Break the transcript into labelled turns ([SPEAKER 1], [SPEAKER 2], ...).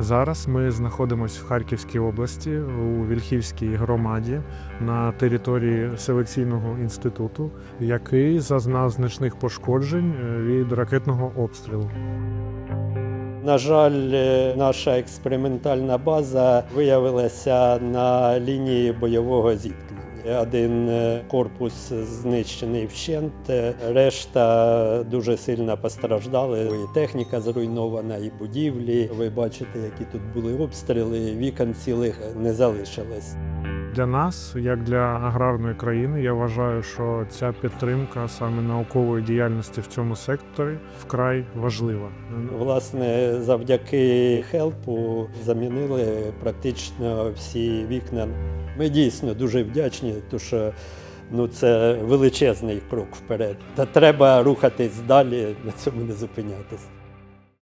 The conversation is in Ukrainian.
[SPEAKER 1] Зараз ми знаходимося в Харківській області у Вільхівській громаді на території селекційного інституту, який зазнав значних пошкоджень е, від ракетного обстрілу.
[SPEAKER 2] На жаль, е, наша експериментальна база виявилася на лінії бойового зіткнення. Один е, корпус знищений вщент, е, решта дуже сильно постраждали. І техніка зруйнована, і будівлі. Ви бачите, які тут були обстріли. Вікон цілих не залишилось.
[SPEAKER 1] Для нас, як для аграрної країни, я вважаю, що ця підтримка саме наукової діяльності в цьому секторі вкрай важлива.
[SPEAKER 2] Власне, завдяки хелпу замінили практично всі вікна. Ми дійсно дуже вдячні, тому що ну, це величезний крок вперед. Та треба рухатись далі, на цьому не зупинятись.